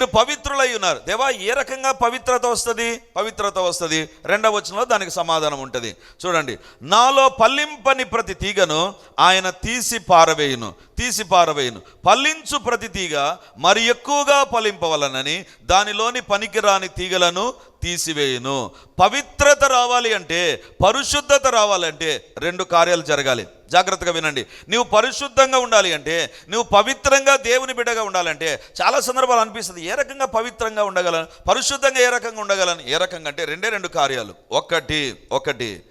మీరు పవిత్రులై ఉన్నారు. దేవా ఏ రకంగా పవిత్రత వస్తుంది? పవిత్రత వస్తుంది. రెండవ వచనంలో దానికి సమాధానం ఉంటుంది. చూడండి. నాలో పల్లింపని ప్రతి తీగను ఆయన తీసి పారవేయును. తీసి పారవేయును. పల్లించు ప్రతి తీగ మరి ఎక్కువగా ఫలింపవలనని దానిలోని పనికిరాని తీగలను తీసివేయును. పవిత్రత రావాలి అంటే పరిశుద్ధత రావాలంటే రెండు కార్యాలు జరగాలి. జాగ్రత్తగా వినండి. నువ్వు పరిశుద్ధంగా ఉండాలి అంటే నువ్వు పవిత్రంగా దేవుని బిడ్డగా ఉండాలంటే చాలా సందర్భాలు అనిపిస్తుంది. ఏ రకంగా పవిత్రంగా ఉండగలను? పరిశుద్ధంగా ఏ రకంగా ఉండగలను? ఏ రకంగా అంటే రెండే రెండు కార్యాలు. ఒకటి ఒకటి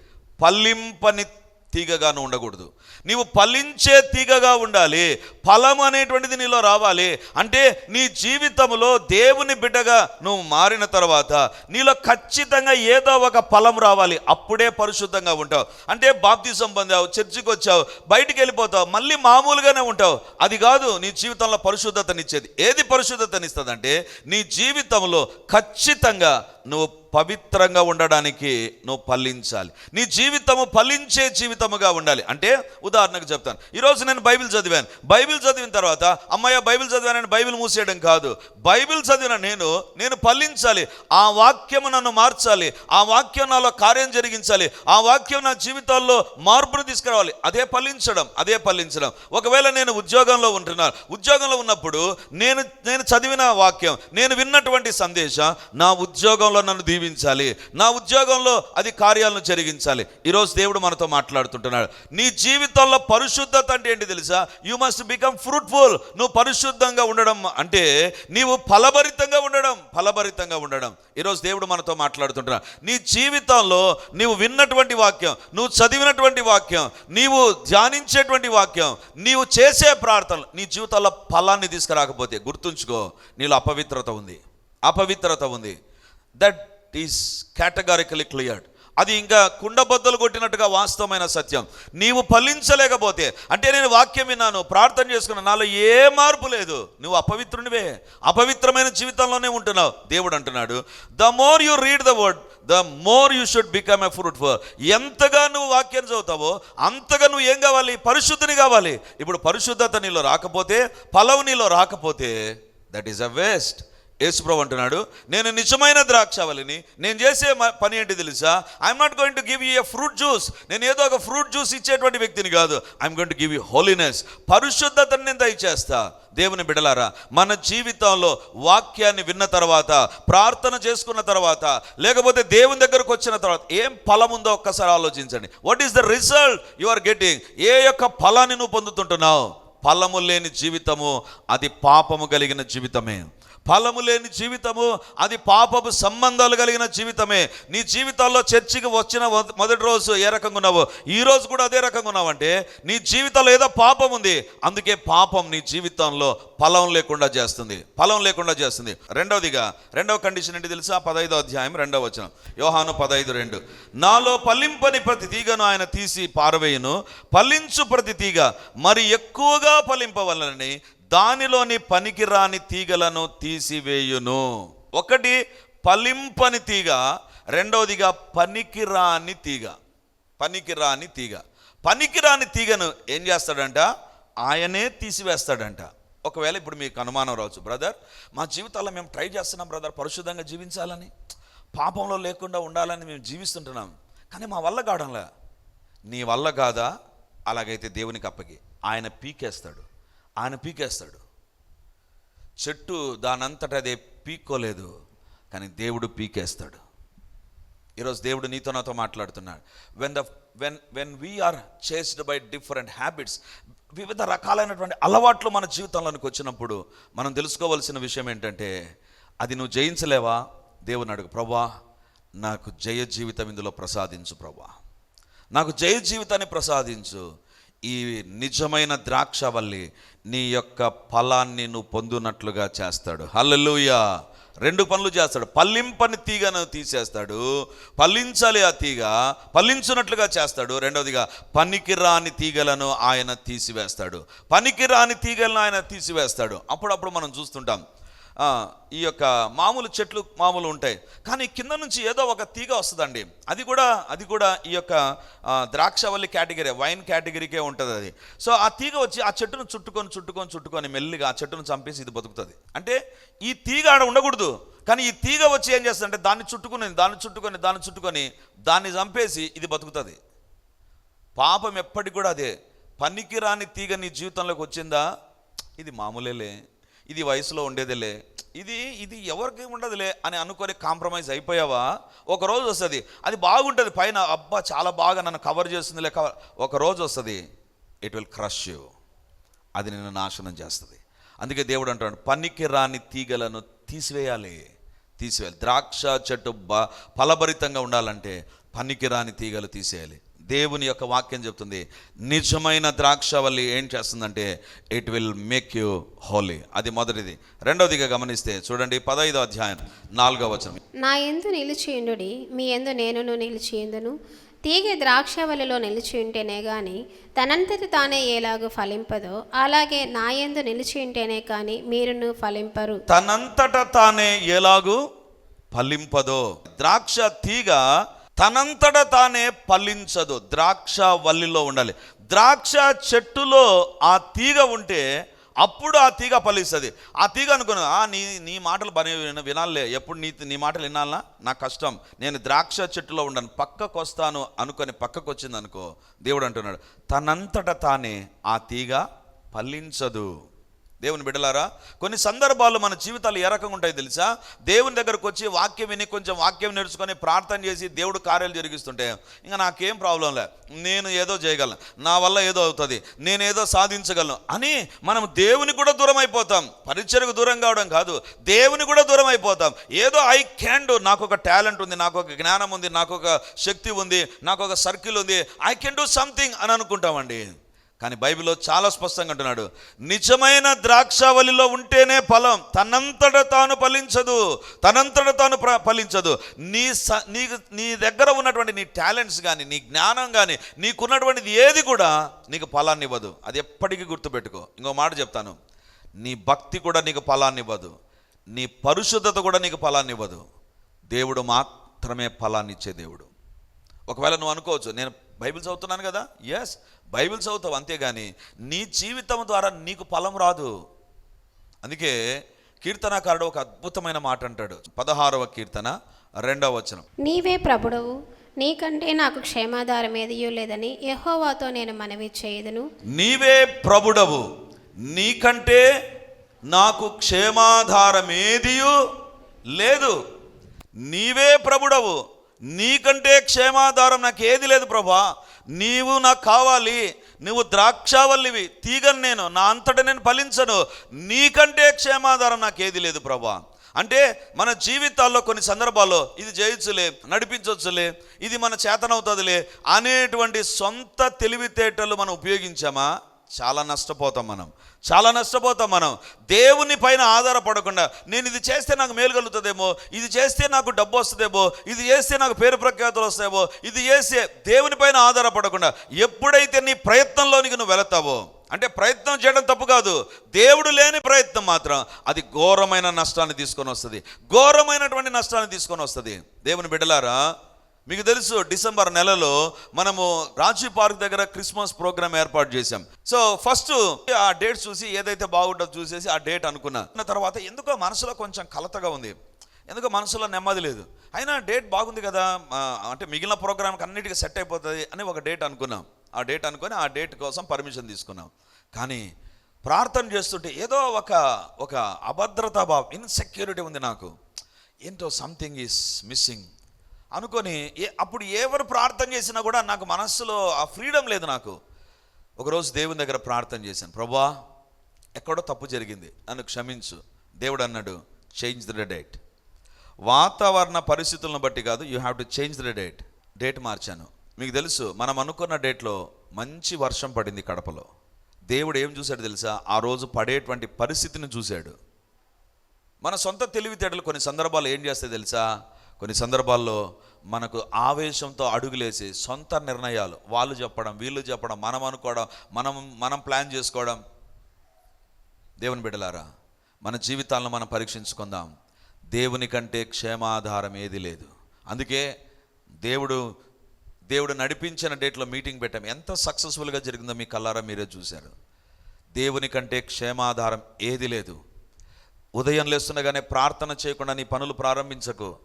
పల్లింపని తీగగాను ఉండకూడదు. నీవు ఫలించే తీగగా ఉండాలి. ఫలం అనేటువంటిది నీలో రావాలి. అంటే నీ జీవితంలో దేవుని బిడ్డగా నువ్వు మారిన తర్వాత నీలో ఖచ్చితంగా ఏదో ఒక ఫలం రావాలి. అప్పుడే పరిశుద్ధంగా ఉంటావు. అంటే బాప్తిజం పొందావు చర్చికి వచ్చావు బయటికి వెళ్ళిపోతావు మళ్ళీ మామూలుగానే ఉంటావు. అది కాదు నీ జీవితంలో పరిశుద్ధతనిచ్చేది. ఏది పరిశుద్ధతనిస్తుందంటే నీ జీవితంలో ఖచ్చితంగా నువ్వు పవిత్రంగా ఉండడానికి నువ్వు ఫలించాలి. నీ జీవితము ఫలించే జీవితముగా ఉండాలి. అంటే ఉదాహరణకు చెప్తాను. ఈరోజు నేను బైబిల్ చదివాను. బైబిల్ చదివిన తర్వాత అమ్మాయ బైబిల్ చదివానని బైబిల్ మూసేయడం కాదు. బైబిల్ చదివిన నేను నేను ఫలించాలి. ఆ వాక్యము నన్ను మార్చాలి. ఆ వాక్యం నాలో కార్యం జరిగించాలి. ఆ వాక్యం నా జీవితాల్లో మార్పును తీసుకురావాలి. అదే ఫలించడం అదే ఫలించడం. ఒకవేళ నేను ఉద్యోగంలో ఉంటున్నాను ఉద్యోగంలో ఉన్నప్పుడు నేను నేను చదివిన వాక్యం నేను విన్నటువంటి సందేశం నా ఉద్యోగం ఉద్యోగంలో నన్ను దీవించాలి. నా ఉద్యోగంలో అది కార్యాలను జరిగించాలి. ఈరోజు దేవుడు మనతో మాట్లాడుతుంటున్నాడు. నీ జీవితంలో పరిశుద్ధత అంటే ఏంటి తెలుసా? యు మస్ట్ బికమ్ ఫ్రూట్ఫుల్ నువ్వు పరిశుద్ధంగా ఉండడం అంటే నీవు ఫలభరితంగా ఉండడం ఫలభరితంగా ఉండడం. ఈరోజు దేవుడు మనతో మాట్లాడుతుంటున్నాడు. నీ జీవితంలో నీవు విన్నటువంటి వాక్యం నువ్వు చదివినటువంటి వాక్యం నీవు ధ్యానించేటువంటి వాక్యం నీవు చేసే ప్రార్థనలు నీ జీవితంలో ఫలాన్ని తీసుకురాకపోతే గుర్తుంచుకో నీలో అపవిత్రత ఉంది. అపవిత్రత ఉంది. దట్ ఈస్ కేటగారికలీ క్లియర్డ్ అది ఇంకా కుండబద్దలు కొట్టినట్టుగా వాస్తవమైన సత్యం. నీవు ఫలించలేకపోతే అంటే నేను వాక్యం విన్నాను ప్రార్థన చేసుకున్నాను నాలో ఏ మార్పు లేదు. నువ్వు అపవిత్రునివే అపవిత్రమైన జీవితంలోనే ఉంటున్నావు దేవుడు అంటున్నాడు. The more you read the word the more you should become a fruit for ఎంతగా నువ్వు వాక్యం చదువుతావో అంతగా నువ్వు ఏం కావాలి? పరిశుద్ధిని కావాలి. ఇప్పుడు పరిశుద్ధత నీలో రాకపోతే ఫలవు నీలో రాకపోతే దట్ ఈస్ అ వేస్ట్ యేసుప్రభు అంటున్నాడు నేను నిజమైన ద్రాక్షవల్లిని నేను చేసే పని ఏంటి తెలుసా? I'm not going to give you a fruit juice నేను ఏదో ఒక ఫ్రూట్ జ్యూస్ ఇచ్చేటువంటి వ్యక్తిని కాదు. I'm going to give you holiness పరిశుద్ధతను నేను దయచేస్తా. దేవుని బిడలారా మన జీవితంలో వాక్యాన్ని విన్న తర్వాత ప్రార్థన చేసుకున్న తర్వాత లేకపోతే దేవుని దగ్గరకు వచ్చిన తర్వాత ఏం ఫలం ఉందో ఒక్కసారి ఆలోచించండి. What is the result you are getting ఏ యొక్క ఫలాన్ని నువ్వు పొందుతుంటున్నావు? ఫలము లేని జీవితము అది పాపము కలిగిన జీవితమే. ఫలము లేని జీవితము అది పాపపు సంబంధాలు కలిగిన జీవితమే. నీ జీవితాల్లో చర్చికి వచ్చిన మొదటి రోజు ఏ రకంగా ఉన్నావో? ఈ రోజు కూడా అదే రకంగా ఉన్నావంటే నీ జీవితంలో ఏదో పాపం ఉంది. అందుకే పాపం నీ జీవితంలో ఫలం లేకుండా చేస్తుంది. ఫలం లేకుండా చేస్తుంది. రెండవదిగా రెండవ కండిషన్ ఏంటి తెలుసా? పదైదో అధ్యాయం రెండవ వచనం. యోహాను పదైదు రెండు. నాలో పల్లింపని ప్రతి తీగను ఆయన తీసి పారవేయును. ఫలించు ప్రతి తీగ మరి ఎక్కువగా పలింపవలనని దానిలోని పనికిరాని తీగలను తీసివేయును. ఒకటి పలింపని తీగ రెండవదిగా పనికిరాని తీగ. పనికిరాని తీగ. పనికిరాని తీగను ఏం చేస్తాడంట? ఆయనే తీసివేస్తాడంట. ఒకవేళ ఇప్పుడు మీకు అనుమానం రావచ్చు బ్రదర్ మా జీవితాల్లో మేము ట్రై చేస్తున్నాం బ్రదర్ పరిశుద్ధంగా జీవించాలని. పాపంలో లేకుండా ఉండాలని మేము జీవిస్తుంటున్నాం. కానీ మా వల్ల కావడంలే నీ వల్ల కాదా? అలాగైతే దేవునికి అప్పగి. ఆయన పీకేస్తాడు. ఆయన పీకేస్తాడు. చెట్టు దానంతట అదే పీక్కోలేదు కానీ దేవుడు పీకేస్తాడు. ఈరోజు దేవుడు నీతో నాతో మాట్లాడుతున్నాడు. When the when when we are chased by different habits వివిధ రకాలైనటువంటి అలవాట్లు మన జీవితంలోనికి వచ్చినప్పుడు మనం తెలుసుకోవాల్సిన విషయం ఏంటంటే అది నువ్వు జయించలేవా? దేవుని అడుగు ప్రభా నాకు జయ జీవితం ఇందులో ప్రసాదించు ప్రభా. నాకు జయ జీవితాన్ని ప్రసాదించు. ఈ నిజమైన ద్రాక్ష వల్లి నీ యొక్క ఫలాన్ని నువ్వు పొందునట్లుగా చేస్తాడు. హల్లెలూయా. రెండు పనులు చేస్తాడు. పల్లింపని తీగను తీసేస్తాడు. పల్లించాలి ఆ తీగ. పల్లించున్నట్లుగా చేస్తాడు. రెండవదిగా పనికిరాని తీగలను ఆయన తీసివేస్తాడు. పనికిరాని తీగలను ఆయన తీసివేస్తాడు. అప్పుడప్పుడు మనం చూస్తుంటాం ఈ యొక్క మామూలు చెట్లు మామూలు ఉంటాయి. కానీ కింద నుంచి ఏదో ఒక తీగ వస్తుందండి. అది కూడా అది కూడా ఈ యొక్క ద్రాక్షవల్లి కేటగిరీ వైన్ కేటగిరీకే ఉంటుంది అది. సో ఆ తీగ వచ్చి ఆ చెట్టును చుట్టుకొని చుట్టుకొని చుట్టుకొని మెల్లిగా ఆ చెట్టును చంపేసి ఇది బతుకుతుంది. అంటే ఈ తీగ ఆడ ఉండకూడదు. కానీ ఈ తీగ వచ్చి ఏం చేస్తుందంటే దాన్ని చుట్టుకుని దాన్ని చుట్టుకొని దాన్ని చుట్టుకొని దాన్ని చంపేసి ఇది బతుకుతుంది. పాపం ఎప్పటికి కూడా అదే. పనికిరాని తీగ నీ జీవితంలోకి వచ్చిందా? ఇది మామూలేలే. ఇది వయసులో ఉండేదిలే. ఇది ఇది ఎవరికి ఉండదులే అని అనుకొని కాంప్రమైజ్ అయిపోయావా? ఒక రోజు వస్తుంది. అది బాగుంటుంది పైన. అబ్బా చాలా బాగా నన్ను కవర్ చేస్తుందిలే కవర్. ఒక రోజు వస్తుంది. ఇట్ విల్ క్రష్ యూ అది నిన్ను నాశనం చేస్తుంది. అందుకే దేవుడు అంటాడు పనికి రాని తీగలను తీసివేయాలి. తీసివేయాలి. ద్రాక్ష చెట్టు బ ఫలభరితంగా ఉండాలంటే పనికి రాని తీగలు తీసేయాలి. దేవుని యొక్క వాక్యం చెప్తుంది నిజమైన ద్రాక్షవల్లి ఏం చేస్తుందంటే it will make you holy అది మొదటిది. రెండవదిగా గమనిస్తే చూడండి పదహైదో అధ్యాయం నాలుగో వచనం. నా ఎందు నిలిచియుండుడి మీ ఎందు నేనును నిలిచియుందును. తీగ ద్రాక్షవల్లిలో నిలిచి ఉంటేనే గాని తనంతటి తానే ఎలాగూ ఫలింపదో అలాగే నా ఎందు నిలిచి ఉంటేనే కానీ మీరును ఫలింపరు. తనంతట తానే ఎలాగు ఫలింపదో. ద్రాక్ష తీగ తనంతట తానే ఫలించదు ద్రాక్ష వల్లిలో ఉండాలి. ద్రాక్ష చెట్టులో ఆ తీగ ఉంటే అప్పుడు ఆ తీగ ఫలిస్తుంది ఆ తీగ అనుకుని ఆ నీ నీ మాటలు బనే వినాలే. ఎప్పుడు నీ నీ మాటలు వినాలనా? నా కష్టం. నేను ద్రాక్ష చెట్టులో ఉండను. పక్కకు వస్తాను అనుకొని పక్కకు వచ్చింది అనుకో దేవుడు అంటున్నాడు తనంతట తానే ఆ తీగ ఫలించదు దేవుని బిడ్డలారా కొన్ని సందర్భాల్లో మన జీవితాలు ఏ రకంగా ఉంటాయి తెలుసా? దేవుని దగ్గరకు వచ్చి వాక్యం విని కొంచెం వాక్యం నేర్చుకొని ప్రార్థన చేసి దేవుడు కార్యాలు జరిగిస్తుంటే ఇంకా నాకేం ప్రాబ్లం లే నేను ఏదో చేయగలను నా వల్ల ఏదో అవుతుంది నేనేదో సాధించగలను అని మనం దేవుని కూడా దూరం అయిపోతాం. పరిచయకు దూరం కావడం కాదు దేవుని కూడా దూరం అయిపోతాం. ఏదో ఐ క్యాన్ డూ నాకు ఒక టాలెంట్ ఉంది నాకు ఒక జ్ఞానం ఉంది నాకు ఒక శక్తి ఉంది నాకు ఒక సర్కిల్ ఉంది ఐ కెన్ డూ సంథింగ్ అని అనుకుంటామండి. కానీ బైబిల్లో చాలా స్పష్టంగా అంటున్నాడు నిజమైన ద్రాక్షావళిలో ఉంటేనే ఫలం. తనంతట తాను ఫలించదు. తనంతట తాను ఫలించదు. నీ స నీ నీ దగ్గర ఉన్నటువంటి నీ టాలెంట్స్ కానీ నీ జ్ఞానం కానీ నీకున్నటువంటిది ఏది కూడా నీకు ఫలాన్ని ఇవ్వదు. అది ఎప్పటికీ గుర్తుపెట్టుకో. ఇంకో మాట చెప్తాను. నీ భక్తి కూడా నీకు ఫలాన్ని ఇవ్వదు. నీ పరిశుద్ధత కూడా నీకు ఫలాన్ని ఇవ్వదు. దేవుడు మాత్రమే ఫలాన్ని ఇచ్చే దేవుడు. ఒకవేళ నువ్వు అనుకోవచ్చు నేను బైబిల్ చదువుతున్నాను కదా? ఎస్ బైబిల్ చదువుతావు అంతేగాని నీ జీవితం ద్వారా నీకు ఫలం రాదు. అందుకే కీర్తనాకారుడు ఒక అద్భుతమైన మాట అంటాడు. పదహారవ కీర్తన రెండవ వచనం. నీవే ప్రభుడవు నీకంటే నాకు క్షేమాధారం ఏదియూ లేదని యెహోవాతో నేను మనవి చేయదును. నీవే ప్రభుడవు నీకంటే నాకు క్షేమాధారమేదియు లేదు. నీవే ప్రభుడవు నీకంటే క్షేమాధారం నాకు ఏది లేదు ప్రభా. నీవు నాకు కావాలి. నువ్వు ద్రాక్షావల్లివి. తీగను నేను. నా అంతటా నేను ఫలించను. నీకంటే క్షేమాధారం నాకు ఏది లేదు ప్రభా. అంటే మన జీవితాల్లో కొన్ని సందర్భాల్లో ఇది చేయొచ్చులే నడిపించవచ్చులే ఇది మన చేతనవుతుందిలే అనేటువంటి సొంత తెలివితేటలు మనం ఉపయోగించామా? చాలా నష్టపోతాం మనం. చాలా నష్టపోతాం మనం. దేవుని పైన ఆధారపడకుండా నేను ఇది చేస్తే నాకు మేలు కలుగుతుందేమో ఇది చేస్తే నాకు డబ్బు వస్తుందేమో ఇది చేస్తే నాకు పేరు ప్రఖ్యాతులు వస్తాయేమో ఇది చేస్తే దేవుని పైన ఆధారపడకుండా ఎప్పుడైతే నీ ప్రయత్నంలోనికి నువ్వు వెళతావో అంటే ప్రయత్నం చేయడం తప్పు కాదు దేవుడు లేని ప్రయత్నం మాత్రం అది ఘోరమైన నష్టాన్ని తీసుకొని వస్తుంది. ఘోరమైనటువంటి నష్టాన్ని తీసుకొని వస్తుంది. దేవుని బిడ్డలారా మీకు తెలుసు డిసెంబర్ నెలలో మనము రాజీ పార్క్ దగ్గర క్రిస్మస్ ప్రోగ్రామ్ ఏర్పాటు చేశాం. సో ఫస్ట్ ఆ డేట్ చూసి ఏదైతే బాగుంటుందో చూసేసి ఆ డేట్ అనుకున్నా. తర్వాత ఎందుకో మనసులో కొంచెం కలతగా ఉంది. ఎందుకో మనసులో నెమ్మది లేదు. అయినా డేట్ బాగుంది కదా అంటే మిగిలిన ప్రోగ్రామ్కి అన్నిటికీ సెట్ అయిపోతుంది అని ఒక డేట్ అనుకున్నాం. ఆ డేట్ అనుకొని ఆ డేట్ కోసం పర్మిషన్ తీసుకున్నాం. కానీ ప్రార్థన చేస్తుంటే ఏదో ఒక ఒక అభద్రతా భావం ఇన్సెక్యూరిటీ ఉంది నాకు. ఏంటో సంథింగ్ ఈస్ మిస్సింగ్ అనుకొని ఏ అప్పుడు ఎవరు ప్రార్థన చేసినా కూడా నాకు మనస్సులో ఆ ఫ్రీడమ్ లేదు నాకు. ఒకరోజు దేవుని దగ్గర ప్రార్థన చేశాను. ప్రభా ఎక్కడో తప్పు జరిగింది. నన్ను క్షమించు. దేవుడు అన్నాడు చేంజ్ ద డేట్ వాతావరణ పరిస్థితులను బట్టి కాదు you have to change the date date మార్చాను. మీకు తెలుసు మనం అనుకున్న డేట్లో మంచి వర్షం పడింది కడపలో. దేవుడు ఏం చూశాడు తెలుసా? ఆ రోజు పడేటువంటి పరిస్థితిని చూశాడు. మన సొంత తెలివితేటలు కొన్ని సందర్భాలు ఏం చేస్తాయి తెలుసా? కొన్ని సందర్భాల్లో మనకు ఆవేశంతో అడుగులేసి సొంత నిర్ణయాలు. వాళ్ళు చెప్పడం వీళ్ళు చెప్పడం మనం అనుకోవడం మనం మనం ప్లాన్ చేసుకోవడం. దేవుని బిడ్డలారా మన జీవితాలను మనం పరీక్షించుకుందాం. దేవుని కంటే క్షేమాధారం ఏది లేదు. అందుకే దేవుడు దేవుడు నడిపించిన డేట్లో మీటింగ్ పెట్టాం. ఎంత సక్సెస్ఫుల్గా జరిగిందో మీ కల్లారా మీరే చూశారు. దేవుని కంటే క్షేమాధారం ఏది లేదు. ఉదయం లేస్తుండగానే ప్రార్థన చేయకుండా నీ పనులు ప్రారంభించకు.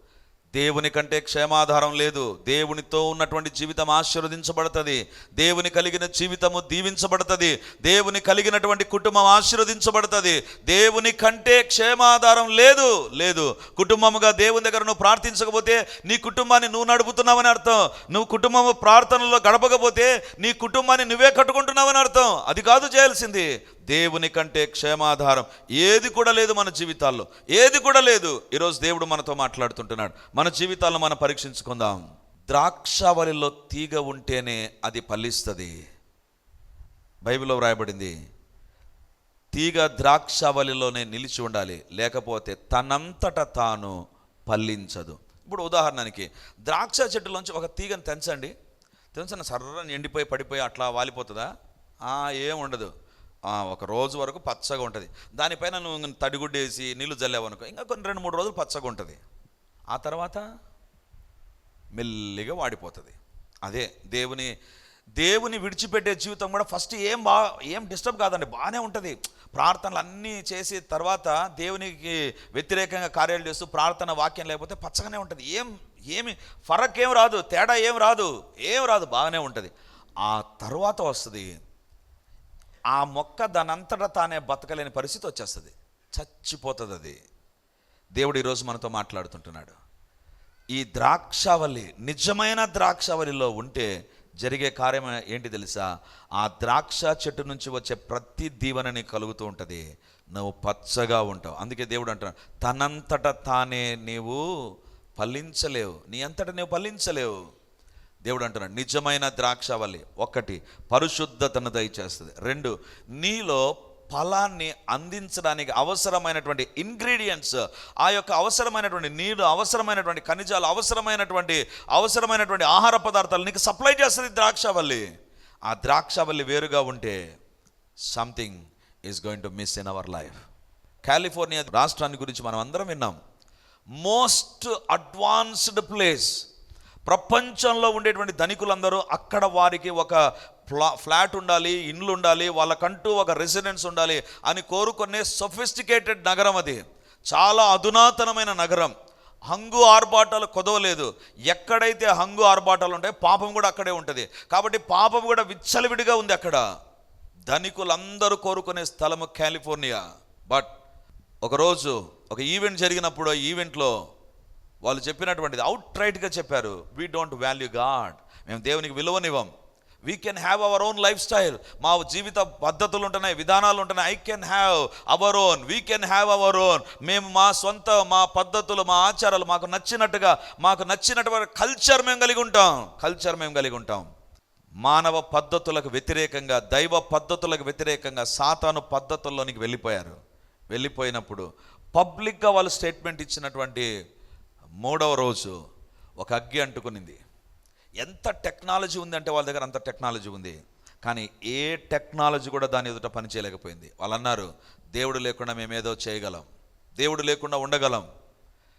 దేవుని కంటే క్షేమాధారం లేదు. దేవునితో ఉన్నటువంటి జీవితం ఆశీర్వదించబడుతుంది. దేవుని కలిగిన జీవితము దీవించబడుతుంది. దేవుని కలిగినటువంటి కుటుంబం ఆశీర్వదించబడుతుంది. దేవుని కంటే క్షేమాధారం లేదు. లేదు. కుటుంబముగా దేవుని దగ్గర నువ్వు ప్రార్థించకపోతే నీ కుటుంబాన్ని నువ్వు నడుపుతున్నావని అర్థం. నువ్వు కుటుంబము ప్రార్థనలో గడపకపోతే నీ కుటుంబాన్ని నువ్వే కట్టుకుంటున్నావని అర్థం. అది కాదు చేయాల్సింది. దేవుని కంటే క్షేమాధారం. ఏది కూడా లేదు మన జీవితాల్లో. ఏది కూడా లేదు. ఈరోజు దేవుడు మనతో మాట్లాడుతుంటున్నాడు. మన జీవితాల్లో మనం పరీక్షించుకుందాం. ద్రాక్షావళిలో తీగ ఉంటేనే అది ఫలిస్తుంది. బైబిల్లో వ్రాయబడింది తీగ ద్రాక్షావళిలోనే నిలిచి ఉండాలి. లేకపోతే తనంతట తాను పల్లించదు ఇప్పుడు ఉదాహరణకి ద్రాక్ష చెట్టులోంచి ఒక తీగను తెంచండి. తెంచండి సర్రని ఎండిపోయి పడిపోయి అట్లా వాలిపోతుందా? ఏం ఉండదు. ఒక రోజు వరకు పచ్చగా ఉంటుంది. దానిపైన నువ్వు తడిగుడ్డేసి నీళ్ళు జల్లేవనుకో ఇంకా కొన్ని రెండు మూడు రోజులు పచ్చగా ఉంటుంది. ఆ తర్వాత మెల్లిగా వాడిపోతుంది. అదే దేవుని దేవుని విడిచిపెట్టే జీవితం కూడా ఫస్ట్ ఏం బా ఏం డిస్టర్బ్ కాదండి బాగానే ఉంటుంది. ప్రార్థనలు అన్నీ చేసి తర్వాత దేవునికి వ్యతిరేకంగా కార్యాలు చేస్తూ ప్రార్థన వాక్యం లేకపోతే పచ్చగానే ఉంటుంది. ఏం ఏమి ఫరక్ ఏం రాదు తేడా ఏం రాదు ఏం రాదు బాగానే ఉంటుంది. ఆ తర్వాత వస్తుంది ఆ మొక్క దానంతటా తానే బతకలేని పరిస్థితి వచ్చేస్తుంది. చచ్చిపోతుంది అది దేవుడు ఈరోజు మనతో మాట్లాడుతుంటున్నాడు. ఈ ద్రాక్షావళి నిజమైన ద్రాక్షావళిలో ఉంటే జరిగే కార్యం ఏంటి తెలుసా? ఆ ద్రాక్ష చెట్టు నుంచి వచ్చే ప్రతి దీవెన నీకు కలుగుతూ ఉంటుంది. నువ్వు పచ్చగా ఉంటావు. అందుకే దేవుడు అంటున్నాడు తనంతట తానే నీవు ఫలించలేవు. నీ అంతట నువ్వు ఫలించలేవు. దేవుడు అంటున్నాడు నిజమైన ద్రాక్షవల్లి ఒకటి పరిశుద్ధతను దయచేస్తుంది. రెండు నీలో ఫలాన్ని అందించడానికి అవసరమైనటువంటి ఇంగ్రీడియంట్స్ ఆ యొక్క అవసరమైనటువంటి నీరు అవసరమైనటువంటి ఖనిజాలు అవసరమైనటువంటి అవసరమైనటువంటి ఆహార పదార్థాలు నీకు సప్లై చేస్తుంది ద్రాక్షవల్లి. ఆ ద్రాక్షవల్లి వేరుగా ఉంటే something is going to miss in our life California రాష్ట్రాన్ని గురించి మనం అందరం విన్నాం. మోస్ట్ అడ్వాన్స్డ్ ప్లేస్ ప్రపంచంలో ఉండేటువంటి ధనికులందరూ అక్కడ వారికి ఒక ఫ్లా ఫ్లాట్ ఉండాలి ఇండ్లు ఉండాలి వాళ్ళకంటూ ఒక రెసిడెన్స్ ఉండాలి అని కోరుకునే సొఫిస్టికేటెడ్ నగరం అది. చాలా అధునాతనమైన నగరం. హంగు ఆర్భాటాలు కొదవలేదు. ఎక్కడైతే హంగు ఆర్భాటాలు ఉంటాయో పాపం కూడా అక్కడే ఉంటుంది. కాబట్టి పాపం కూడా విచ్చలవిడిగా ఉంది అక్కడ. ధనికులందరూ కోరుకునే స్థలము కాలిఫోర్నియా. బట్ ఒకరోజు ఒక ఈవెంట్ జరిగినప్పుడు ఆ ఈవెంట్లో వాళ్ళు చెప్పినటువంటిది అవుట్ రైట్గా చెప్పారు. వీ డోంట్ వాల్యూ గాడ్ మేము దేవునికి విలువనివ్వం. We can have our own life style మా జీవిత పద్ధతులు ఉంటున్నాయి విధానాలు ఉంటున్నాయి I can have our own we can have our own మేము మా సొంత మా పద్ధతులు మా ఆచారాలు మాకు నచ్చినట్టుగా మాకు నచ్చినటువంటి కల్చర్ మేము కలిగి ఉంటాం. కల్చర్ మేము కలిగి ఉంటాం. మానవ పద్ధతులకు వ్యతిరేకంగా దైవ పద్ధతులకు వ్యతిరేకంగా సాతాను పద్ధతుల్లోనికి వెళ్ళిపోయారు. వెళ్ళిపోయినప్పుడు పబ్లిక్గా వాళ్ళు స్టేట్మెంట్ ఇచ్చినటువంటి మూడవ రోజు ఒక అగ్గి అంటుకునింది. ఎంత టెక్నాలజీ ఉంది అంటే వాళ్ళ దగ్గర అంత టెక్నాలజీ ఉంది. కానీ ఏ టెక్నాలజీ కూడా దాని ఎదుట పని చేయలేకపోయింది. వాళ్ళు అన్నారు దేవుడు లేకుండా మేమేదో చేయగలం. దేవుడు లేకుండా ఉండగలం.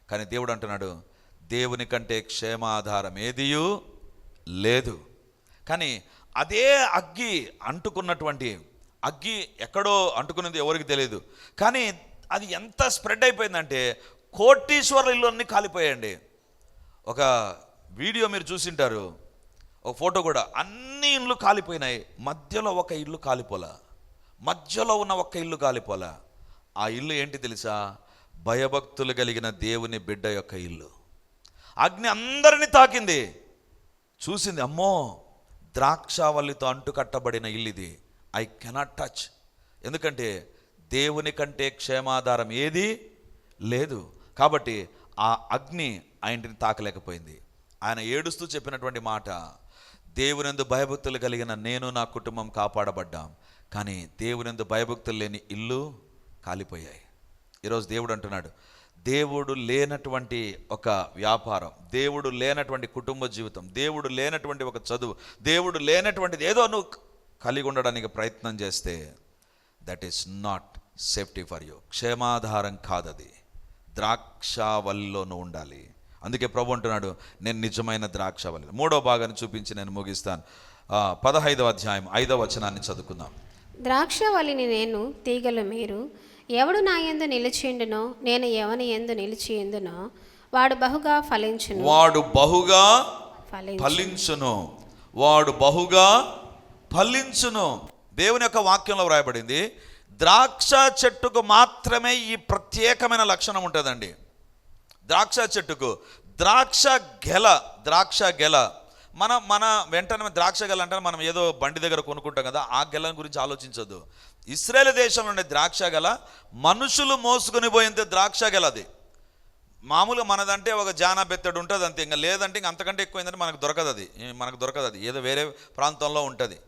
కానీ దేవుడు అంటున్నాడు దేవుని కంటే క్షేమాధారం ఏదియు లేదు. కానీ అదే అగ్గి అంటుకున్నటువంటి అగ్గి ఎక్కడో అంటుకున్నది ఎవరికి తెలియదు కానీ అది ఎంత స్ప్రెడ్ అయిపోయిందంటే కోటీశ్వర్ల ఇల్లు అన్నీ కాలిపోయాయండి. ఒక వీడియో మీరు చూసింటారు. ఒక ఫోటో కూడా. అన్ని ఇండ్లు కాలిపోయినాయి. మధ్యలో ఒక ఇల్లు కాలిపోలా. మధ్యలో ఉన్న ఒక్క ఇల్లు కాలిపోలా. ఆ ఇల్లు ఏంటి తెలుసా? భయభక్తులు కలిగిన దేవుని బిడ్డ యొక్క ఇల్లు. అగ్ని అందరినీ తాకింది. చూసింది అమ్మో ద్రాక్షావల్లితో అంటుకట్టబడిన ఇల్లు ఇది. I cannot touch. ఎందుకంటే దేవుని కంటే క్షేమాధారం ఏది? లేదు. కాబట్టి ఆ అగ్ని ఆ ఇంటిని తాకలేకపోయింది. ఆయన ఏడుస్తూ చెప్పినటువంటి మాట దేవునందు భయభక్తులు కలిగిన నేను నా కుటుంబం కాపాడబడ్డాం కానీ దేవునందు భయభక్తులు లేని ఇల్లు కాలిపోయాయి. ఈరోజు దేవుడు అంటున్నాడు దేవుడు లేనటువంటి ఒక వ్యాపారం దేవుడు లేనటువంటి కుటుంబ జీవితం దేవుడు లేనటువంటి ఒక చదువు దేవుడు లేనటువంటిది ఏదో నువ్వు కలిగి ఉండడానికి ప్రయత్నం చేస్తే that is not safety for you క్షేమాధారం కాదది. ద్రాక్షావల్లిలోనూ ఉండాలి. అందుకే ప్రభు అంటున్నాడు నేను నిజమైన ద్రాక్షావల్లి. మూడో భాగాన్ని చూపించి నేను ముగిస్తాను. పదహైదవ అధ్యాయం ఐదవ వచనాన్ని చదువుకుందాం. ద్రాక్షవల్లిని నేను తీగలు మీరు ఎవడు నా యందు నిలిచిండునో నేను ఎవని యందు నిలిచియుందునో వాడు బహుగా ఫలించును. వాడు బహుగా ఫలించు ఫలించును. వాడు బహుగా ఫలించును. దేవుని యొక్క వాక్యంలో వ్రాయబడింది ద్రాక్ష చెట్టుకు మాత్రమే ఈ ప్రత్యేకమైన లక్షణం ఉంటుందండి. ద్రాక్ష చెట్టుకు ద్రాక్ష గెల ద్రాక్ష గెల. మన మన వెంటనే ద్రాక్ష గెల అంటే మనం ఏదో బండి దగ్గర కొనుక్కుంటాం కదా ఆ గెల గురించి ఆలోచించొద్దు. ఇస్రాయేల్ దేశంలో ఉండే ద్రాక్ష గెల మనుషులు మోసుకొని పోయేంత ద్రాక్ష గెల అది. మామూలుగా మనదంటే ఒక జానా బెత్తడు ఉంటుంది అంతే ఇంకా లేదంటే ఇంకా అంతకంటే ఎక్కువైందంటే మనకు దొరకదు అది. మనకు దొరకదు అది. ఏదో వేరే ప్రాంతంలో ఉంటుంది.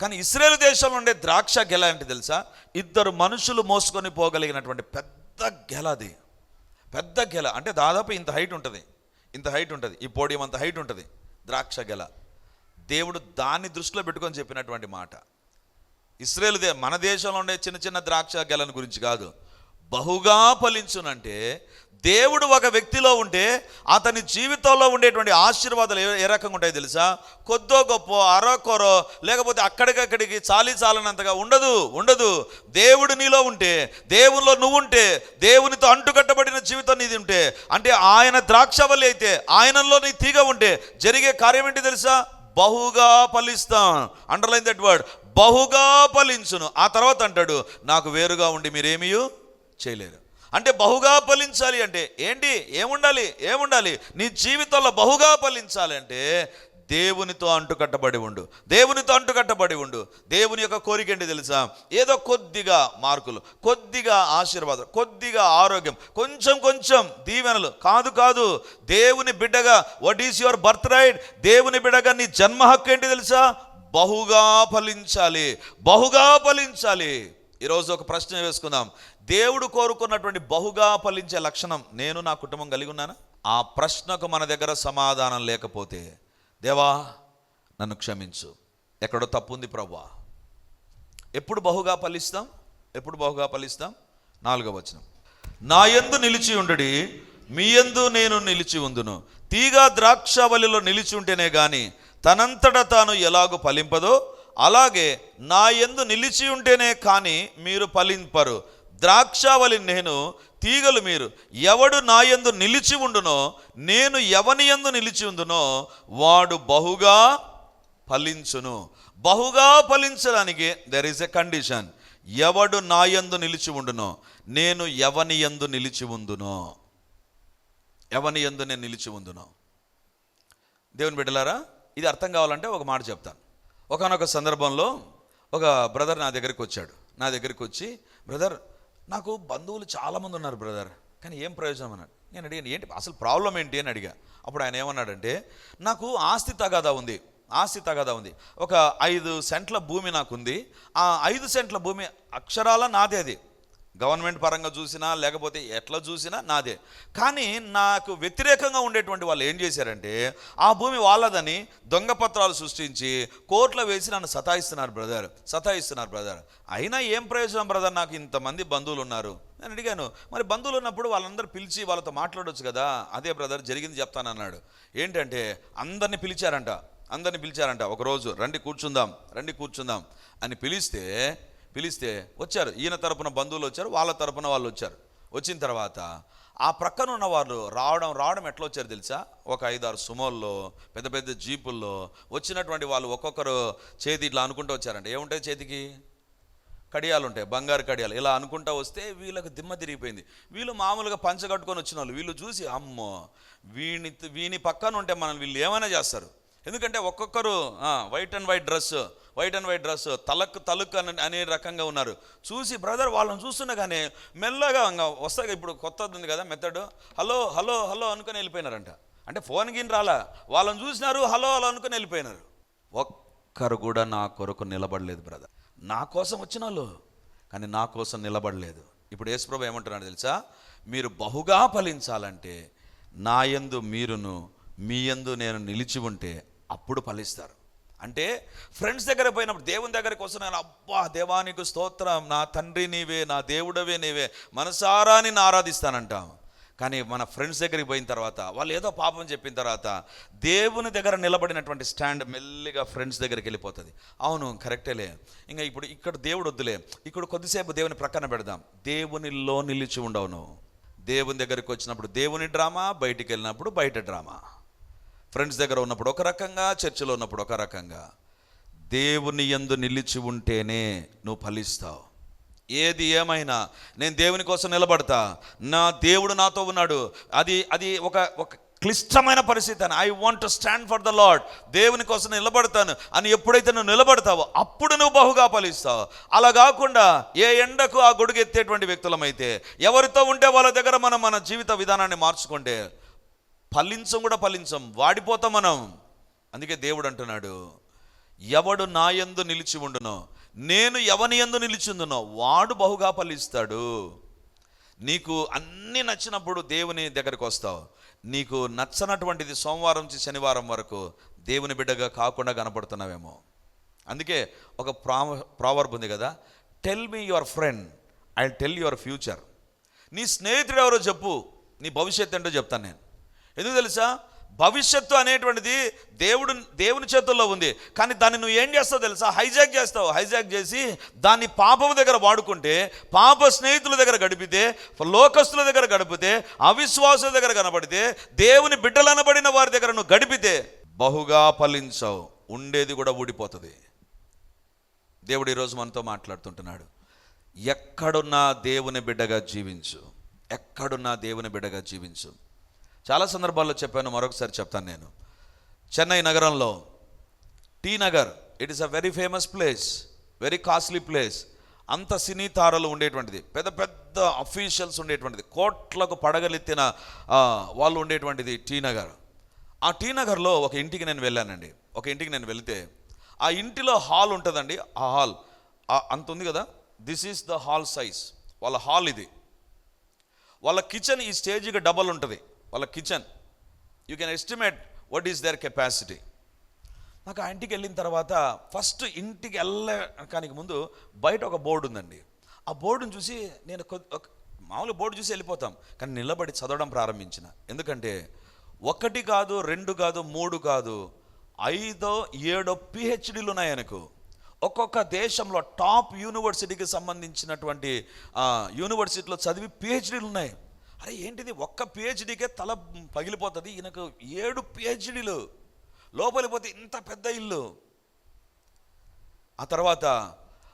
కానీ ఇస్రాయేల్ దేశంలో ఉండే ద్రాక్ష గెల అంటే తెలుసా? ఇద్దరు మనుషులు మోసుకొని పోగలిగినటువంటి పెద్ద గెల అది. పెద్ద గెల. అంటే దాదాపు ఇంత హైట్ ఉంటుంది. ఇంత హైట్ ఉంటుంది. ఈ పోడియం అంత హైట్ ఉంటుంది. ద్రాక్ష గెల. దేవుడు దాన్ని దృష్టిలో పెట్టుకొని చెప్పినటువంటి మాట. ఇస్రాయేల్ దే మన దేశంలో ఉండే చిన్న చిన్న ద్రాక్ష గెలను గురించి కాదు. బహుగా ఫలించునంటే దేవుడు ఒక వ్యక్తిలో ఉంటే అతని జీవితంలో ఉండేటువంటి ఆశీర్వాదాలు ఏ రకంగా ఉంటాయో తెలుసా? కొద్దో గొప్ప అరకొరో లేకపోతే అక్కడికక్కడికి చాలి చాలనంతగా ఉండదు ఉండదు. దేవుడు నీలో ఉంటే దేవునిలో నువ్వు ఉంటే దేవునితో అంటుకట్టబడిన జీవితం నీది ఉంటే అంటే ఆయన ద్రాక్షవల్లి అయితే ఆయనలో నీ తీగ ఉంటే జరిగే కార్యం ఏంటి తెలుసా? బహుగా ఫలిస్తాం. అండర్లైన్ దట్ వర్డ్ బహుగా ఫలించును. ఆ తర్వాత అంటాడు నాకు వేరుగా ఉండి మీరేమీ చేయలేరు. అంటే బహుగా ఫలించాలి అంటే ఏంటి? ఏముండాలి? ఏముండాలి? నీ జీవితంలో బహుగా ఫలించాలి అంటే దేవునితో అంటుకట్టబడి ఉండు. దేవునితో అంటుకట్టబడి ఉండు. దేవుని యొక్క కోరిక ఏంటి తెలుసా? ఏదో కొద్దిగా మార్కులు కొద్దిగా ఆశీర్వాదం కొద్దిగా ఆరోగ్యం కొంచెం కొంచెం దీవెనలు. కాదు కాదు. దేవుని బిడ్డగా what is your birth right దేవుని బిడ్డగా నీ జన్మ హక్కు ఏంటి తెలుసా? బహుగా ఫలించాలి. బహుగా ఫలించాలి. ఈరోజు ఒక ప్రశ్న వేసుకుందాం. దేవుడు కోరుకున్నటువంటి బహుగా ఫలించే లక్షణం నేను నా కుటుంబం కలిగి ఉన్నానా? ఆ ప్రశ్నకు మన దగ్గర సమాధానం లేకపోతే దేవా నన్ను క్షమించు. ఎక్కడో తప్పు ఉంది ప్రభా ఎప్పుడు బహుగా ఫలిస్తాం? ఎప్పుడు బహుగా ఫలిస్తాం? నాలుగో వచనం. నా యందు నిలిచి ఉండడి మీ యందు నేను నిలిచి ఉందును. తీగ ద్రాక్షవల్లిలో నిలిచి ఉంటేనే కానీ తనంతట తాను ఎలాగో ఫలింపదో అలాగే నా యందు నిలిచి ఉంటేనే కానీ మీరు ఫలింపరు. ద్రాక్షావళి నేను తీగలు మీరు ఎవడు నా యందు నిలిచి ఉండునో నేను ఎవని యందు నిలిచి ఉందునో వాడు బహుగా ఫలించును. బహుగా ఫలించడానికి దెర్ ఈస్ ఎ కండిషన్ ఎవడు నా యందు నిలిచి ఉండునో నేను ఎవని యందు నిలిచి ఉందునో ఎవని యందు నేను నిలిచి ఉందునో దేవుని బిడ్డలారా ఇది అర్థం కావాలంటే ఒక మాట చెప్తాను. ఒకనొక సందర్భంలో ఒక బ్రదర్ నా దగ్గరికి వచ్చాడు. నా దగ్గరికి వచ్చి బ్రదర్ నాకు బంధువులు చాలామంది ఉన్నారు బ్రదర్ కానీ ఏం ప్రయోజనం అన్నాడు. నేను అడిగాను ఏంటి అసలు ప్రాబ్లం ఏంటి? అని అడిగా. అప్పుడు ఆయన ఏమన్నాడంటే నాకు ఆస్తి తగాదా ఉంది ఆస్తి తగాదా ఉంది. ఒక ఐదు సెంట్ల భూమి నాకు ఉంది ఆ ఐదు సెంట్ల భూమి అక్షరాల నాదే అది. గవర్నమెంట్ పరంగా చూసినా లేకపోతే ఎట్లా చూసినా నాదే. కానీ నాకు వ్యతిరేకంగా ఉండేటువంటి వాళ్ళు ఏం చేశారంటే ఆ భూమి వాళ్ళదని దొంగ పత్రాలు సృష్టించి కోర్టులో వేసి నన్ను సతాయిస్తున్నారు బ్రదర్ సతాయిస్తున్నారు బ్రదర్. అయినా ఏం ప్రయోజనం బ్రదర్ నాకు? ఇంతమంది బంధువులు ఉన్నారు. నేను అడిగాను మరి బంధువులు ఉన్నప్పుడు వాళ్ళందరూ పిలిచి వాళ్ళతో మాట్లాడొచ్చు కదా? అదే బ్రదర్ జరిగింది చెప్తానన్నాడు ఏంటంటే అందరిని పిలిచారంట అందరిని పిలిచారంట. ఒకరోజు రండి కూర్చుందాం రండి కూర్చుందాం అని పిలిస్తే పిలిస్తే వచ్చారు. ఈయన తరపున బంధువులు వచ్చారు వాళ్ళ తరపున వాళ్ళు వచ్చారు. వచ్చిన తర్వాత ఆ ప్రక్కన ఉన్న వాళ్ళు రావడం రావడం ఎట్లా వచ్చారు తెలుసా? ఒక ఐదారు సుమోల్లో పెద్ద పెద్ద జీపుల్లో వచ్చినటువంటి వాళ్ళు ఒక్కొక్కరు చేతి ఇట్లా అనుకుంటూ వచ్చారంట ఏముంటాయి చేతికి? కడియాలు ఉంటాయి బంగారు కడియాలు. ఇలా అనుకుంటా వస్తే వీళ్ళకి దిమ్మ తిరిగిపోయింది. వీళ్ళు మామూలుగా పంచ కట్టుకొని వచ్చిన వాళ్ళు. వీళ్ళు చూసి అమ్మో వీని వీని పక్కన ఉంటే మనం వీళ్ళు ఏమైనా చేస్తారు? ఎందుకంటే ఒక్కొక్కరు white and white dress white and white dress talaq తలుక్ అని అనే రకంగా ఉన్నారు. చూసి బ్రదర్ వాళ్ళని చూస్తుండగానే మెల్లగా ఇంకా ఇప్పుడు కొత్తది ఉంది కదా మెథడ్ హలో హలో హలో అనుకుని వెళ్ళిపోయినారంట. అంటే ఫోన్ గిన్ రాలా. వాళ్ళని చూసినారు హలో హలో అనుకుని వెళ్ళిపోయినారు. ఒక్కరు కూడా నా కొరకు నిలబడలేదు బ్రదర్. నా కోసం వచ్చిన వాళ్ళు కానీ నా కోసం నిలబడలేదు. ఇప్పుడు యేసుప్రభు ఏమంటున్నాడు తెలుసా? మీరు బహుగా ఫలించాలంటే నా యందు మీరును మీ యందు నేను నిలిచి ఉంటే అప్పుడు ఫలిస్తారు. అంటే ఫ్రెండ్స్ దగ్గర పోయినప్పుడు దేవుని దగ్గరికి వస్తున్నాను అబ్బా దేవానికి స్తోత్రం నా తండ్రి నీవే నా దేవుడవే నీవే మనసారా నిన్ను ఆరాధిస్తానంటాం. కానీ మన ఫ్రెండ్స్ దగ్గరికి పోయిన తర్వాత వాళ్ళు ఏదో పాపం చెప్పిన తర్వాత దేవుని దగ్గర నిలబడినటువంటి స్టాండ్ మెల్లిగా ఫ్రెండ్స్ దగ్గరికి వెళ్ళిపోతుంది. అవును కరెక్టేలే ఇంకా ఇప్పుడు ఇక్కడ దేవుడు వద్దులే. ఇక్కడ కొద్దిసేపు దేవుని ప్రక్కన పెడదాం. దేవునిలో నిలిచి ఉండవు నువ్వు దేవుని దగ్గరికి వచ్చినప్పుడు దేవుని డ్రామా బయటికి వెళ్ళినప్పుడు బయట డ్రామా. ఫ్రెండ్స్ దగ్గర ఉన్నప్పుడు ఒక రకంగా చర్చిలో ఉన్నప్పుడు ఒక రకంగా. దేవుని ఎందు నిలిచి ఉంటేనే నువ్వు ఫలిస్తావు. ఏది ఏమైనా నేను దేవుని కోసం నిలబడతా నా దేవుడు నాతో ఉన్నాడు అది అది ఒక ఒక క్లిష్టమైన పరిస్థితి అని. I want to stand for the Lord దేవుని కోసం నిలబడతాను అని ఎప్పుడైతే నువ్వు నిలబడతావో అప్పుడు నువ్వు బహుగా ఫలిస్తావు. అలా కాకుండా ఏ ఎండకు ఆ గొడుగు ఎత్తేటువంటి వ్యక్తులమైతే ఎవరితో ఉంటే వాళ్ళ దగ్గర మనం మన జీవిత విధానాన్ని మార్చుకుంటే ఫలించం కూడా ఫలించం వాడిపోతాం మనం. అందుకే దేవుడు అంటున్నాడు ఎవడు నా యందు నిలిచి ఉండునో నేను ఎవని యందు నిలిచిందునో వాడు బహుగా ఫలిస్తాడు. నీకు అన్నీ నచ్చినప్పుడు దేవుని దగ్గరికి వస్తావు. నీకు నచ్చనటువంటిది సోమవారం నుంచి శనివారం వరకు దేవుని బిడ్డగా కాకుండా కనపడుతున్నావేమో. అందుకే ఒక ప్రా ప్రావర్బ్ ఉంది కదా tell me your friend I tell your future నీ స్నేహితుడు ఎవరో చెప్పు నీ భవిష్యత్తు ఏంటో చెప్తాను నేను. ఎందుకు తెలుసా? భవిష్యత్తు అనేటువంటిది దేవుడు దేవుని చేతుల్లో ఉంది. కానీ దాన్ని నువ్వు ఏం చేస్తావు తెలుసా? హైజాక్ చేస్తావు. హైజాక్ చేసి దాన్ని పాపం దగ్గర వాడుకుంటే పాప స్నేహితుల దగ్గర గడిపితే లోకస్తుల దగ్గర గడిపితే అవిశ్వాసుల దగ్గర కనబడితే దేవుని బిడ్డలనబడిన వారి దగ్గర నువ్వు గడిపితే బహుగా ఫలించవు. ఉండేది కూడా ఊడిపోతుంది. దేవుడు ఈరోజు మనతో మాట్లాడుతుంటున్నాడు. ఎక్కడున్నా దేవుని బిడ్డగా జీవించు. ఎక్కడున్నా దేవుని బిడ్డగా జీవించు. చాలా సందర్భాల్లో చెప్పాను మరొకసారి చెప్తాను నేను. చెన్నై నగరంలో T Nagar it is a very famous place very costly place అంత సినీ తారలు ఉండేటువంటిది పెద్ద పెద్ద అఫీషియల్స్ ఉండేటువంటిది కోట్లకు పడగలెత్తిన వాళ్ళు ఉండేటువంటిది టీ నగర్. ఆ టీ నగర్లో ఒక ఇంటికి నేను వెళ్ళానండి. ఒక ఇంటికి నేను వెళితే ఆ ఇంటిలో హాల్ ఉంటుందండి ఆ హాల్. అంత ఉంది కదా? This is the hall size వాళ్ళ హాల్ ఇది. వాళ్ళ కిచెన్ ఈ స్టేజ్కి డబల్ ఉంటుంది. వాళ్ళ kitchen you can estimate what is their capacity నాకు ఆ ఇంటికి వెళ్ళిన తర్వాత ఫస్ట్ ఇంటికి వెళ్ళడానికి ముందు బయట ఒక బోర్డు ఉందండి. ఆ బోర్డును చూసి నేను కొద్ది ఒక మామూలు బోర్డు చూసి వెళ్ళిపోతాం. కానీ నిలబడి చదవడం ప్రారంభించిన. ఎందుకంటే ఒకటి కాదు రెండు కాదు మూడు కాదు ఐదో ఏడో పిహెచ్డీలు ఉన్నాయి ఆయనకు. ఒక్కొక్క దేశంలో టాప్ యూనివర్సిటీకి సంబంధించినటువంటి యూనివర్సిటీలో చదివి పిహెచ్డీలు ఉన్నాయి. అరే ఏంటిది? ఒక్క పిహెచ్డీకే తల పగిలిపోతుంది. ఈయనకు ఏడు పిహెచ్డీలు లోపలికి పోతే ఇంత పెద్ద ఇల్లు. ఆ తర్వాత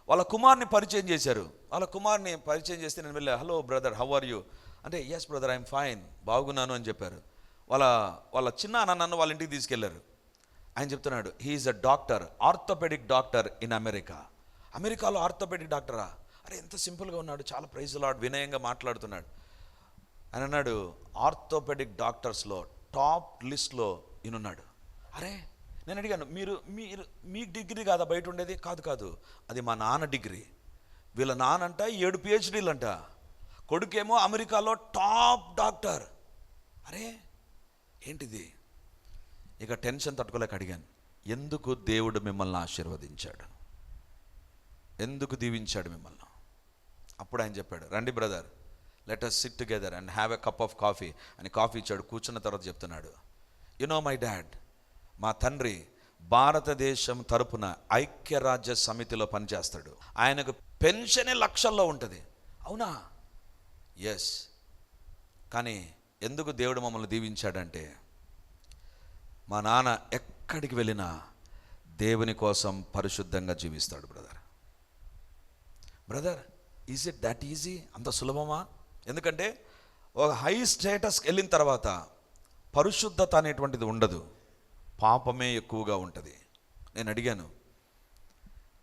వాళ్ళ కుమార్ని పరిచయం చేశారు. వాళ్ళ కుమార్ని పరిచయం చేస్తే నేను వెళ్ళా hello brother how are you అంటే ఎస్ బ్రదర్ ఐఎమ్ ఫైన్ బాగున్నాను అని చెప్పారు. వాళ్ళ వాళ్ళ చిన్న అన్న నన్ను వాళ్ళ ఇంటికి తీసుకెళ్ళారు. ఆయన చెప్తున్నాడు he is a doctor orthopedic doctor in America అమెరికాలో ఆర్థోపెడిక్ డాక్టరా? అరే ఎంత సింపుల్గా ఉన్నాడు. చాలా ప్రైజ్ లాడ్ వినయంగా మాట్లాడుతున్నాడు. అని అన్నాడు. ఆర్థోపెడిక్ డాక్టర్స్లో టాప్ లిస్ట్లో ఈయనున్నాడు. అరే నేను అడిగాను మీరు మీరు మీ డిగ్రీ కాదా? బయట ఉండేది? కాదు కాదు. అది మా నాన్న డిగ్రీ. వీళ్ళ నాన్నంట ఏడు పిహెచ్డీలు అంట కొడుకేమో అమెరికాలో టాప్ డాక్టర్. అరే ఏంటిది? ఇక టెన్షన్ తట్టుకోలేక అడిగాను. ఎందుకు దేవుడు మిమ్మల్ని ఆశీర్వదించాడు? ఎందుకు దీవించాడు మిమ్మల్ని? అప్పుడు ఆయన చెప్పాడు రండి brother let us sit together and have a cup of coffee అని కాఫీ ఇచ్చాడు. కూర్చున్న తర్వాత చెప్తున్నాడు. యు నో మై డాడ్ మా తండ్రి భారతదేశం తరపున ఐక్యరాజ్య సమితిలో పనిచేస్తాడు. ఆయనకు పెన్షనే లక్షల్లో ఉంటుంది. అవునా? ఎస్ కానీ ఎందుకు దేవుడు మమ్మల్ని దీవించాడంటే మా నాన్న ఎక్కడికి వెళ్ళినా దేవుని కోసం పరిశుద్ధంగా జీవిస్తాడు brother. Brother is it that easy అంత సులభమా? ఎందుకంటే ఒక హై స్టేటస్కి వెళ్ళిన తర్వాత పరిశుద్ధత అనేటువంటిది ఉండదు. పాపమే ఎక్కువగా ఉంటుంది. నేను అడిగాను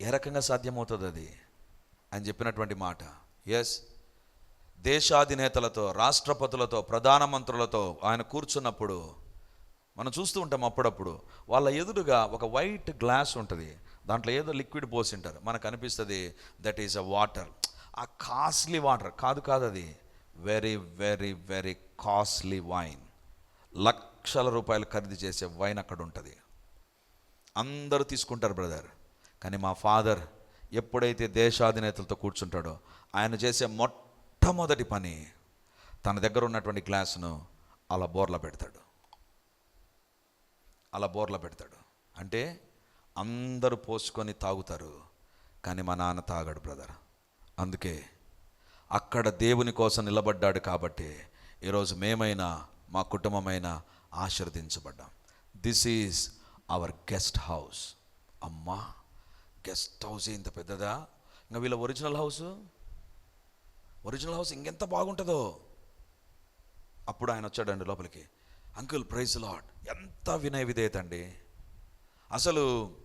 ఏ రకంగా సాధ్యమవుతుంది అది? అని చెప్పినటువంటి మాట ఎస్ దేశాధినేతలతో రాష్ట్రపతులతో ప్రధానమంత్రులతో ఆయన కూర్చున్నప్పుడు మనం చూస్తూ ఉంటాం అప్పుడప్పుడు వాళ్ళ ఎదురుగా ఒక వైట్ గ్లాస్ ఉంటుంది. దాంట్లో ఏదో లిక్విడ్ పోసింటారు మనకు అనిపిస్తుంది that is a water a costly water. కాదు కాదు అది. Very very very costly wine లక్షల రూపాయలు ఖరీదు చేసే వైన్ అక్కడ ఉంటుంది అందరూ తీసుకుంటారు బ్రదర్ కానీ మా ఫాదర్ ఎప్పుడైతే దేశాధినేతలతో కూర్చుంటాడో ఆయన చేసే మొట్టమొదటి పని తన దగ్గర ఉన్నటువంటి గ్లాసును అలా బోర్ల పెడతాడు. అలా బోర్ల పెడతాడు. అంటే అందరూ పోసుకొని తాగుతారు కానీ మా నాన్న తాగడు బ్రదర్ అందుకే అక్కడ దేవుని కోసం నిలబడ్డాడు కాబట్టి ఈరోజు మేమైనా మా కుటుంబమైనా ఆశీర్వదించబడ్డాం. This is our guest house అమ్మా గెస్ట్ హౌస్ ఇంత పెద్దదా? ఇంకా వీళ్ళ ఒరిజినల్ హౌస్ ఒరిజినల్ హౌస్ ఇంకెంత బాగుంటుందో? అప్పుడు ఆయన వచ్చాడండి లోపలికి. అంకుల్ ప్రైజ్ లాడ్ ఎంత వినయ విధేయత అండి. అసలు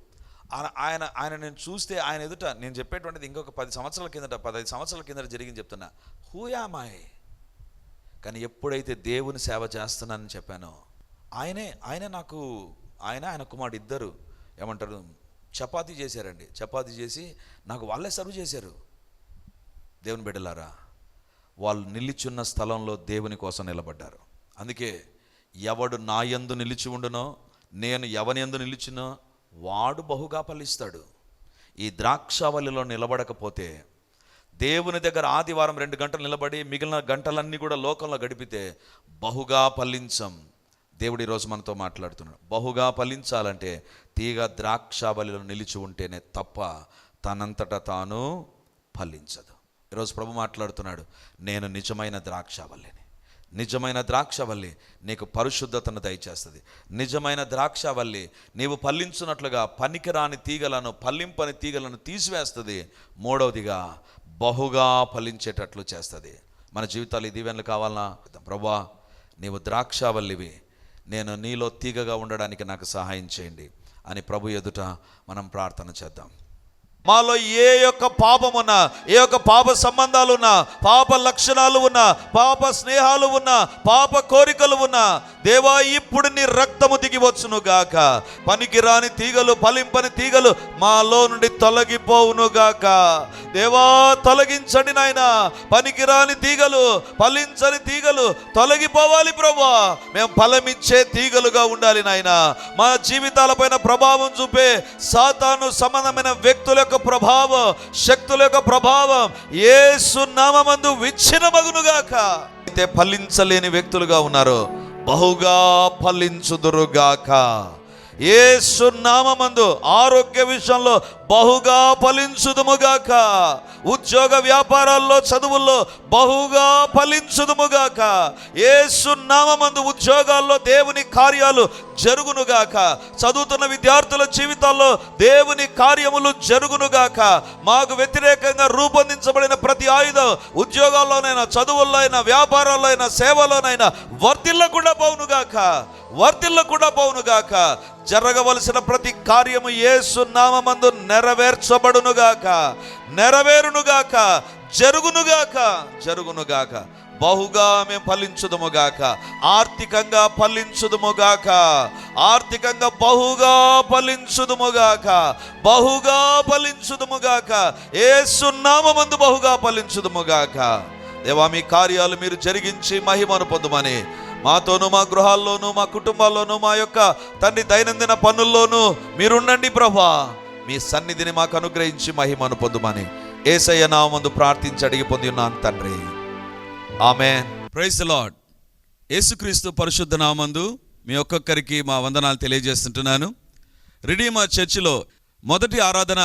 ఆయన ఆయన నేను చూస్తే ఆయన ఎదుట నేను చెప్పేటువంటిది ఇంకొక పది సంవత్సరాల కిందట పదహైదు సంవత్సరాల కిందట జరిగింది చెప్తున్నా. హూయామాయ్ కానీ ఎప్పుడైతే దేవుని సేవ చేస్తున్నానని చెప్పానో ఆయనే ఆయన నాకు ఆయన ఆయన కుమారుడు ఇద్దరు ఏమంటారు చపాతీ చేశారండి. చపాతీ చేసి నాకు వాళ్ళే సర్వ్ చేశారు. దేవుని బిడ్డలారా వాళ్ళు నిలిచున్న స్థలంలో దేవుని కోసం నిలబడ్డారు. అందుకే ఎవడు నా యందు నిలిచి ఉండునో నేను ఎవని ఎందు నిలిచినో వాడు బహుగా ఫలిస్తాడు. ఈ ద్రాక్షావల్లిలో నిలబడకపోతే దేవుని దగ్గర ఆదివారం రెండు గంటలు నిలబడి మిగిలిన గంటలన్నీ కూడా లోకంలో గడిపితే బహుగా ఫలించం. దేవుడు ఈరోజు మనతో మాట్లాడుతున్నాడు. బహుగా ఫలించాలంటే తీగ ద్రాక్షావళిలో నిలిచి ఉంటేనే తప్ప తనంతట తాను ఫలించదు. ఈరోజు ప్రభు మాట్లాడుతున్నాడు నేను నిజమైన ద్రాక్షావల్లిని నిజమైన ద్రాక్షవల్లి నీకు పరిశుద్ధతను దయచేస్తుంది. నిజమైన ద్రాక్షవల్లి నీవు ఫలించున్నట్లుగా పనికిరాని తీగలను పల్లింపని తీగలను తీసివేస్తుంది. మూడవదిగా బహుగా ఫలించేటట్లు చేస్తుంది. మన జీవితాలు ఈ దీవెనలు కావాలనా? ప్రభా నీవు ద్రాక్షవల్లివి. నేను నీలో తీగగా ఉండడానికి నాకు సహాయం చేయండి అని ప్రభు ఎదుట మనం ప్రార్థన చేద్దాం. మాలో ఏ యొక్క పాపం ఉన్నా ఏ యొక్క పాప సంబంధాలు ఉన్నా పాప లక్షణాలు ఉన్నా పాప స్నేహాలు ఉన్నా పాప కోరికలు ఉన్నా దేవా ఇప్పుడు నీ రక్తము దిగివచ్చును గాక. పనికిరాని తీగలు ఫలింపని తీగలు మాలో నుండి తొలగిపోవును గాక. దేవా తొలగించండి నాయన. పనికిరాని తీగలు ఫలించని తీగలు తొలగిపోవాలి ప్రభా మేము ఫలమిచ్చే తీగలుగా ఉండాలి నాయన. మా జీవితాలపైన ప్రభావం చూపే సాతాను సంబంధమైన వ్యక్తుల యొక్క ప్రభావం శక్తుల యొక్క ప్రభావం ఏసు నామందు విచ్ఛిన్నమగునుగాక. అయితే ఫలించలేని వ్యక్తులుగా ఉన్నారు. బహుగా ఫలించుదురుగాక. ఏ సున్నామందు ఆరోగ్య విషయంలో బహుగా ఫలించుదుముగాక. ఉద్యోగ వ్యాపారాల్లో చదువుల్లో బహుగా ఫలించుదుముగాక. ఏ సున్నామందు ఉద్యోగాల్లో దేవుని కార్యాలు జరుగునుగాక. చదువుతున్న విద్యార్థుల జీవితాల్లో దేవుని కార్యములు జరుగునుగాక. మాకు వ్యతిరేకంగా రూపొందించబడిన ప్రతి ఆయుధం ఉద్యోగాల్లోనైనా చదువుల్లో అయినా వ్యాపారాల్లో అయినా సేవలోనైనా వర్తిల్లకుండా పోవునుగాక. వర్తిల్లకుండా పోవునుగాక. జరగవలసిన ప్రతి కార్యము యేసు నామందు నెరవేర్చబడునుగాక నెరవేరునుగాక జరుగునుగాక జరుగునుగాక. బహుగా మేము ఫలించుదుముగాక ఆర్థికంగా ఫలించుదుముగాక ఆర్థికంగా బహుగా ఫలించుదుముగాక బహుగా ఫలించుదుముగాక ఏ సున్నామందు బహుగా ఫలించుదుముగాక. దేవా మీ కార్యాలు మీరు జరిగించి మహిమను పొందుమని మాతోనూ మా గృహాల్లోనూ మా కుటుంబాల్లోనూ మా యొక్క తండ్రి దైనందిన పనుల్లోనూ మీరుండండి ప్రభా. మీ సన్నిధిని మాకు అనుగ్రహించి మహిమను పొందుమని ఏసయ్య నామందు ప్రార్థించి అడిగి పొంది ఉన్నాను తండ్రి ఆమె ప్రైజ్ లాడ్ యేసుక్రీస్తు పరిశుద్ధ నామందు మీ ఒక్కొక్కరికి మా వందనాలు తెలియజేస్తుంటున్నాను. రిడీమా చర్చిలో మొదటి ఆరాధన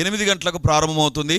ఎనిమిది గంటలకు ప్రారంభమవుతుంది.